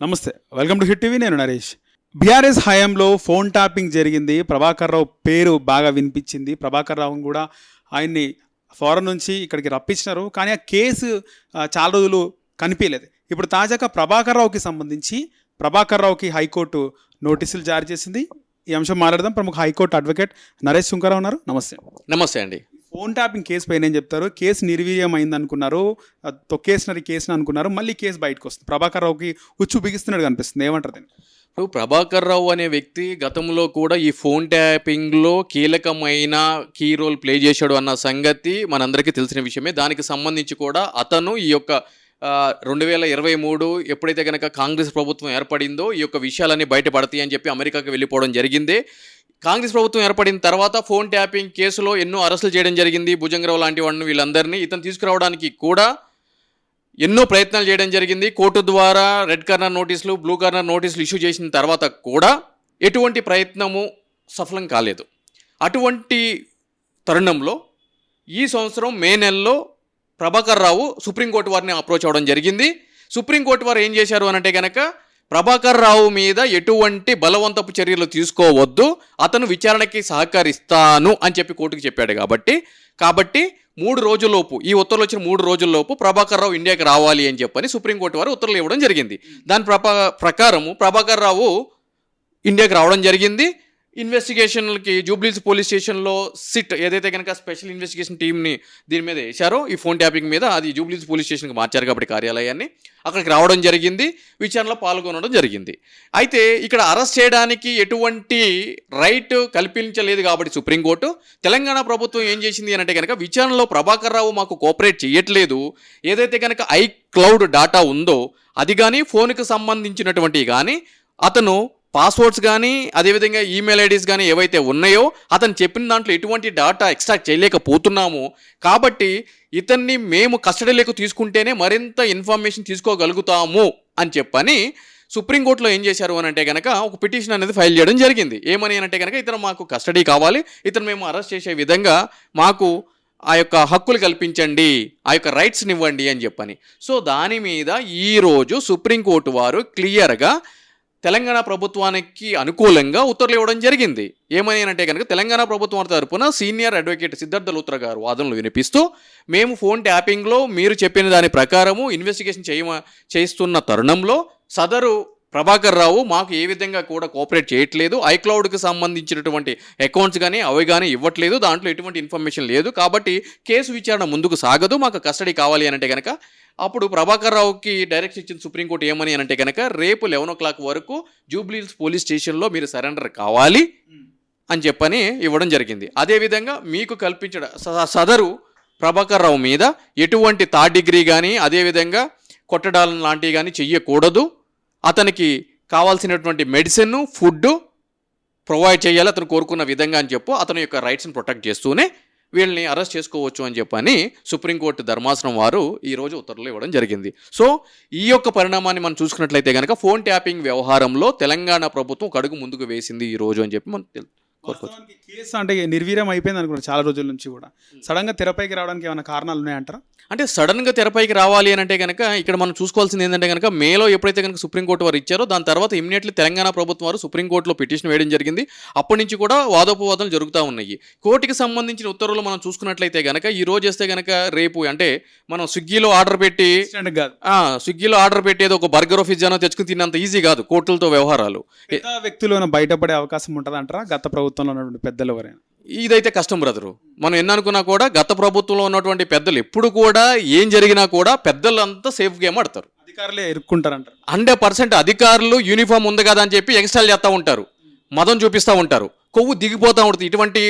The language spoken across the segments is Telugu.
నమస్తే వెల్కమ్ టు హిట్ టీవీ నేను నరేష్. బీఆర్ఎస్ హయాంలో ఫోన్ ట్యాపింగ్ జరిగింది ప్రభాకర్ రావు పేరు బాగా వినిపించింది. ప్రభాకర్ రావును కూడా ఆయన్ని ఫారెన్ నుంచి ఇక్కడికి రప్పించినారు కానీ ఆ కేసు చాలా రోజులు కనిపించలేదు. ఇప్పుడు తాజాగా ప్రభాకర్ రావుకి సంబంధించి ప్రభాకర్ రావుకి హైకోర్టు నోటీసులు జారీ చేసింది. ఈ అంశం మాట్లాడదాం. ప్రముఖ హైకోర్టు అడ్వకేట్ నరేష్ శుంకరావు ఉన్నారు. నమస్తే. నమస్తే అండి. ఫోన్ ట్యాపింగ్ కేసు పైన ఏం చెప్తారు? కేసు నిర్వీర్యం అయింది అనుకున్నారు తొక్కేసినారు కేసుని అనుకున్నారు. మళ్ళీ కేసు బయటకు వస్తుంది. ప్రభాకర్ రావుకి ఉచ్చు బిగిస్తున్నాడు కనిపిస్తుంది. ఏమంటారు దీన్ని? ఇప్పుడు ప్రభాకర్ రావు అనే వ్యక్తి గతంలో కూడా ఈ ఫోన్ ట్యాపింగ్లో కీలకమైన కీ రోల్ ప్లే చేశాడు అన్న సంగతి మనందరికీ తెలిసిన విషయమే. దానికి సంబంధించి కూడా అతను ఈ యొక్క రెండు వేల ఇరవై మూడు ఎప్పుడైతే కనుక కాంగ్రెస్ ప్రభుత్వం ఏర్పడిందో ఈ యొక్క విషయాలన్నీ బయటపడతాయి అని చెప్పి అమెరికాకి వెళ్ళిపోవడం జరిగింది. కాంగ్రెస్ ప్రభుత్వం ఏర్పడిన తర్వాత ఫోన్ ట్యాపింగ్ కేసులో ఎన్నో అరెస్టులు చేయడం జరిగింది. భుజంగరావు లాంటి వాడిని వీళ్ళందరినీ ఇతను తీసుకురావడానికి కూడా ఎన్నో ప్రయత్నాలు చేయడం జరిగింది. కోర్టు ద్వారా రెడ్ కార్నర్ నోటీసులు బ్లూ కార్నర్ నోటీసులు ఇష్యూ చేసిన తర్వాత కూడా ఎటువంటి ప్రయత్నము సఫలం కాలేదు. అటువంటి తరుణంలో ఈ సంవత్సరం మే నెలలో ప్రభాకర్ రావు సుప్రీంకోర్టు వారిని అప్రోచ్ అవ్వడం జరిగింది. సుప్రీంకోర్టు వారు ఏం చేశారు అనంటే కనుక ప్రభాకర్ రావు మీద ఎటువంటి బలవంతపు చర్యలు తీసుకోవద్దు అతను విచారణకి సహకరిస్తాను అని చెప్పి కోర్టుకు చెప్పాడు కాబట్టి. కాబట్టి మూడు రోజుల్లోపు ఈ ఉత్తర్వులు వచ్చిన మూడు రోజుల్లోపు ప్రభాకర్ రావు ఇండియాకి రావాలి అని చెప్పని సుప్రీంకోర్టు వారు ఉత్తర్వులు ఇవ్వడం జరిగింది. దాని ప్రపా ప్రకారము ప్రభాకర్ రావు ఇండియాకి రావడం జరిగింది. ఇన్వెస్టిగేషన్లకి జూబ్లీస్ పోలీస్ స్టేషన్లో సిట్ ఏదైతే కనుక స్పెషల్ ఇన్వెస్టిగేషన్ టీమ్ని దీని మీద వేశారో ఈ ఫోన్ ట్యాపింగ్ మీద అది జూబ్లీస్ పోలీస్ స్టేషన్కి మార్చారు కాబట్టి కార్యాలయాన్ని. అక్కడికి రావడం జరిగింది విచారణలో పాల్గొనడం జరిగింది. అయితే ఇక్కడ అరెస్ట్ చేయడానికి ఎటువంటి రైట్ కల్పించలేదు కాబట్టి సుప్రీంకోర్టు. తెలంగాణ ప్రభుత్వం ఏం చేసింది అంటే కనుక విచారణలో ప్రభాకర్ రావు మాకు కోఆపరేట్ చేయట్లేదు. ఏదైతే కనుక ఐ క్లౌడ్ డాటా ఉందో అది కానీ ఫోన్కి సంబంధించినటువంటి కానీ అతను పాస్వర్డ్స్ కానీ అదేవిధంగా ఈమెయిల్ ఐడీస్ కానీ ఏవైతే ఉన్నాయో అతను చెప్పిన దాంట్లో ఎటువంటి డాటా ఎక్స్ట్రాక్ట్ చేయలేకపోతున్నాము. కాబట్టి ఇతన్ని మేము కస్టడీలోకి తీసుకుంటేనే మరింత ఇన్ఫర్మేషన్ తీసుకోగలుగుతాము అని చెప్పని సుప్రీంకోర్టులో ఏం చేశారు అని అంటే కనుక ఒక పిటిషన్ అనేది ఫైల్ చేయడం జరిగింది. ఏమని అంటే కనుక ఇతను మాకు కస్టడీ కావాలి ఇతను మేము అరెస్ట్ చేసే విధంగా మాకు ఆ యొక్క హక్కులు కల్పించండి ఆ యొక్క రైట్స్ని ఇవ్వండి అని చెప్పని. సో దాని మీద ఈరోజు సుప్రీంకోర్టు వారు క్లియర్గా తెలంగాణ ప్రభుత్వానికి అనుకూలంగా ఉత్తర్వులు ఇవ్వడం జరిగింది. ఏమని అంటే కనుక తెలంగాణ ప్రభుత్వం తరపున సీనియర్ అడ్వకేట్ సిద్ధార్థ లూత్ర గారు వాదనలు వినిపిస్తూ మేము ఫోన్ ట్యాపింగ్లో మీరు చెప్పిన దాని ప్రకారము ఇన్వెస్టిగేషన్ చేయ చేస్తున్న తరుణంలో సదరు ప్రభాకర్ రావు మాకు ఏ విధంగా కూడా కోఆపరేట్ చేయట్లేదు. ఐక్లౌడ్కి సంబంధించినటువంటి అకౌంట్స్ కానీ అవి కానీ ఇవ్వట్లేదు. దాంట్లో ఎటువంటి ఇన్ఫర్మేషన్ లేదు. కాబట్టి కేసు విచారణ ముందుకు సాగదు. మాకు కస్టడీ కావాలి అనంటే కనుక అప్పుడు ప్రభాకర్ రావుకి డైరెక్ట్ ఇచ్చిన సుప్రీంకోర్టు ఏమని అంటే కనుక రేపు లెవెన్ ఓ క్లాక్ వరకు జూబ్లీహిల్స్ పోలీస్ స్టేషన్లో మీరు సరెండర్ కావాలి అని చెప్పని ఇవ్వడం జరిగింది. అదేవిధంగా మీకు కల్పించడం స- సదరు ప్రభాకర్ రావు మీద ఎటువంటి థర్డ్ డిగ్రీ కానీ అదేవిధంగా కొట్టడాలు లాంటివి కానీ చెయ్యకూడదు. అతనికి కావాల్సినటువంటి మెడిసిన్ ఫుడ్ ప్రొవైడ్ చేయాలి. అతను కోరుకున్న విధంగా అని చెప్పు అతని యొక్క రైట్స్ని ప్రొటెక్ట్ చేస్తూనే వీళ్ళని అరెస్ట్ చేసుకోవచ్చు అని చెప్పని సుప్రీంకోర్టు ధర్మాసనం వారు ఈ రోజు ఉత్తర్వులు ఇవ్వడం జరిగింది. సో ఈ యొక్క పరిణామాన్ని మనం చూసుకున్నట్లయితే కనుక ఫోన్ ట్యాపింగ్ వ్యవహారంలో తెలంగాణ ప్రభుత్వం ఒక అడుగు ముందుకు వేసింది ఈ రోజు అని చెప్పి మనం తెలుసు కోరుకోవచ్చు కేసు అంటే నిర్వీర్యం అయిపోయింది అనుకున్నారు చాలా రోజుల నుంచి కూడా. సడన్గా తెరపైకి రావడానికి ఏమైనా కారణాలు ఉన్నాయంటారా? అంటే సడన్గా తెరపైకి రావాలి అని అంటే కనుక ఇక్కడ మనం చూసుకోవాల్సింది ఏంటంటే కనుక మేలో ఎప్పుడైతే కనుక సుప్రీంకోర్టు వారు ఇచ్చారో దాని తర్వాత ఇమీడియట్లీ తెలంగాణ ప్రభుత్వం వారు సుప్రీంకోర్టులో పిటిషన్ వేయడం జరిగింది. అప్పటి నుంచి కూడా వాదోపవాదాలు జరుగుతూ ఉన్నాయి. కోర్టుకి సంబంధించిన ఉత్తర్వులు మనం చూసుకున్నట్లయితే కనుక ఈ రోజు చేస్తే కనుక రేపు అంటే మనం స్విగ్గీలో ఆర్డర్ పెట్టి స్విగ్గీలో ఆర్డర్ పెట్టేది ఒక బర్గర్ పిజ్జానో తెచ్చుకుని తిన్నంత ఈజీ కాదు కోర్టులతో వ్యవహారాలు. వ్యక్తులు బయటపడే అవకాశం ఉంటుంది అంటారా గత ప్రభుత్వంలో ఉన్నటువంటి పెద్దలు ఎవరైనా? ఇదైతే కష్టం బ్రదరు. మనం ఎన్ననుకున్నా కూడా గత ప్రభుత్వంలో ఉన్నటువంటి పెద్దలు ఎప్పుడు కూడా ఏం జరిగినా కూడా పెద్దలంతా సేఫ్ గేమ్ ఆడతారు. అధికారులే ఇరుక్కుంటారంటారు హండ్రెడ్ పర్సెంట్ అధికారులు యూనిఫామ్ ఉంది కదా అని చెప్పి ఎక్స్ట్రాల్ చేస్తూ ఉంటారు. మదం చూపిస్తూ ఉంటారు. కొవ్వు దిగిపోతూ ఉంటుంది. ఇటువంటి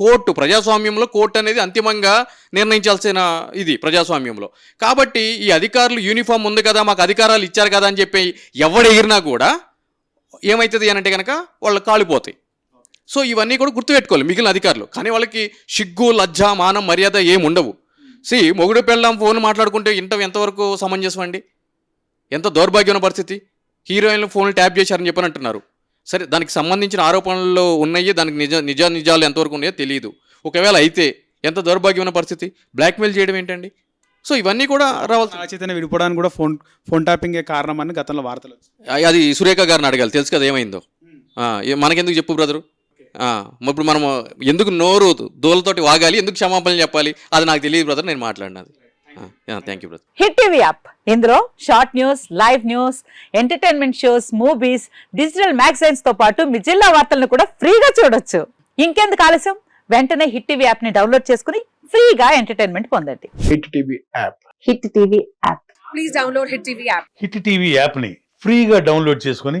కోర్టు ప్రజాస్వామ్యంలో కోర్టు అనేది అంతిమంగా నిర్ణయించాల్సిన ఇది ప్రజాస్వామ్యంలో. కాబట్టి ఈ అధికారులు యూనిఫామ్ ఉంది కదా మాకు అధికారాలు ఇచ్చారు కదా అని చెప్పి ఎవడు ఎగిరినా కూడా ఏమవుతుంది అని అంటే కనుక వాళ్ళు కాలిపోతాయి. సో ఇవన్నీ కూడా గుర్తుపెట్టుకోవాలి మిగిలిన అధికారులు. కానీ వాళ్ళకి సిగ్గు లజ్జ మానం మర్యాద ఏమి ఉండవు. సి మొగుడు పెళ్ళాం ఫోన్ మాట్లాడుకుంటే ఇంట ఎంతవరకు సమంజసం అండి? ఎంత దౌర్భాగ్యమైన పరిస్థితి? హీరోయిన్లు ఫోన్లు ట్యాప్ చేశారని చెప్పని అంటున్నారు. సరే దానికి సంబంధించిన ఆరోపణలు ఉన్నాయి దానికి నిజ నిజ నిజాలు ఎంతవరకు ఉన్నాయో తెలియదు ఒకవేళ అయితే ఎంత దౌర్భాగ్యమైన పరిస్థితి? బ్లాక్మెయిల్ చేయడం ఏంటండి? సో ఇవన్నీ కూడా రావాల్సి నాగ చైతన్య విడిపోవడానికి కూడా ఫోన్ ఫోన్ ట్యాపింగే కారణం అని గతంలో వార్తలు. అది సురేఖ గారిని అడగాలి తెలుసు కదా ఏమైందో. మనకెందుకు చెప్పు బ్రదరు? ఇప్పుడు మనం ఎందుకు నోరు దోలతోటి వాగాలి ఎందుకు క్షమాపణలు చెప్పాలి అది నాకు తెలియదు బ్రదర్ నేను మాట్లాడినది. Thank you brother Hit TV app. ఇందులో short news live news entertainment shows movies digital మ్యాగజైన్స్తో పాటు మీ జిల్లా వార్తలను కూడా ఫ్రీగా చూడొచ్చు. ఇంకెందుకు ఆలస్యం? వెంటనే హిట్ టీవీ యాప్ని డౌన్లోడ్ చేసుకుని ఫ్రీగా ఎంటర్టైన్మెంట్ పొందండి. Hit TV app. Hit TV app. Please download Hit TV app. Hit TV యాప్ని ఫ్రీగా డౌన్లోడ్ చేసుకొని